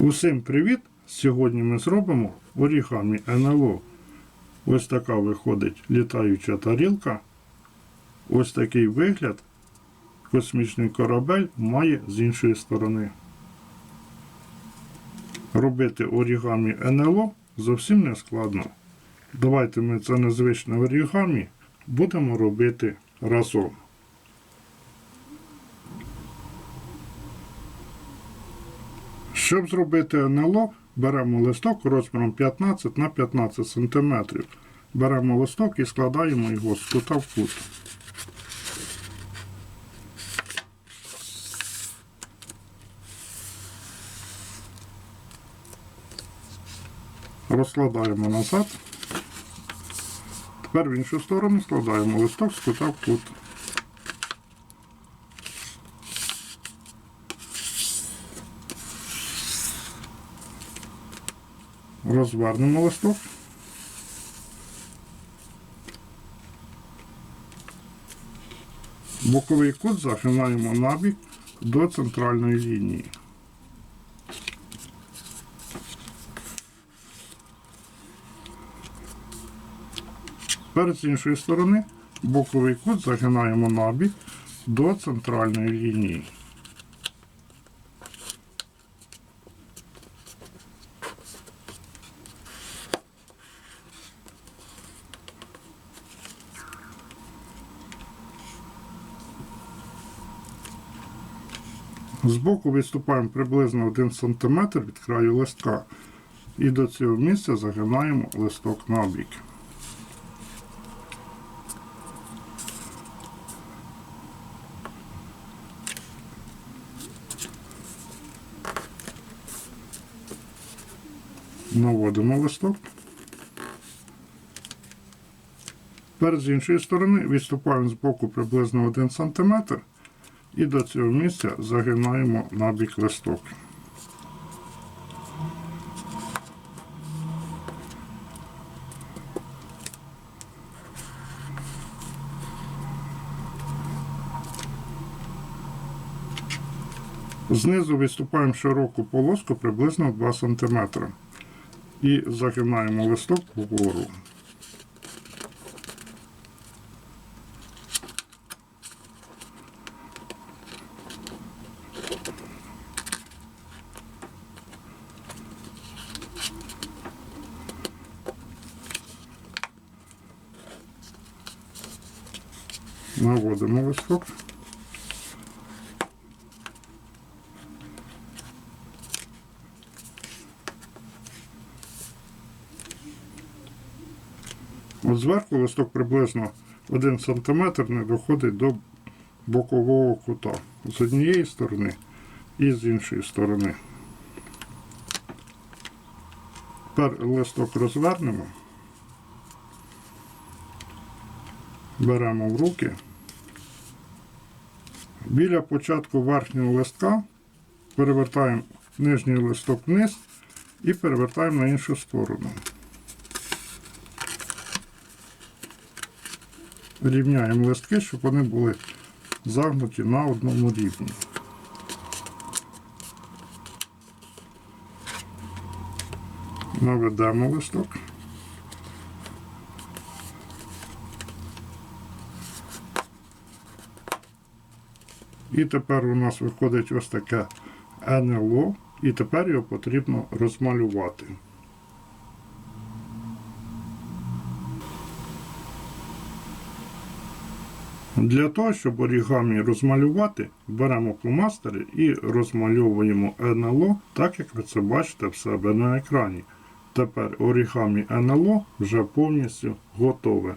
Усім привіт! Сьогодні ми зробимо орігамі НЛО. Ось така виходить літаюча тарілка. Ось такий вигляд космічний корабель має з іншої сторони. Робити орігамі НЛО зовсім не складно. Давайте ми це незвичне орігамі будемо робити разом. Щоб зробити НЛО, беремо листок розміром 15 на 15 см. Беремо листок і складаємо його з кута в кут. Розкладаємо назад. Тепер в іншу сторону складаємо листок з кута в кут. Розвернемо листок. Боковий кут загинаємо набік до центральної лінії. Тепер з іншої сторони боковий кут загинаємо набік до центральної лінії. Збоку відступаємо приблизно 1 см від краю листка і до цього місця загинаємо листок набік. Наводимо листок. Тепер з іншої сторони відступаємо з боку приблизно 1 см і до цього місця загинаємо набік листок. Знизу відступаємо широку полоску приблизно 2 см і загинаємо листок вгору. Наводимо листок. От зверху листок приблизно 1 см не доходить до бокового кута з однієї сторони і з іншої сторони. Тепер листок розвернемо, беремо в руки. Біля початку верхнього листка перевертаємо нижній листок вниз і перевертаємо на іншу сторону. Рівняємо листки, щоб вони були загнуті на одному рівні. Наведемо листок. І тепер у нас виходить ось таке НЛО, і тепер його потрібно розмалювати. Для того, щоб орігамі розмалювати, беремо фломастери і розмальовуємо НЛО, так як ви це бачите в себе на екрані. Тепер орігамі НЛО вже повністю готове.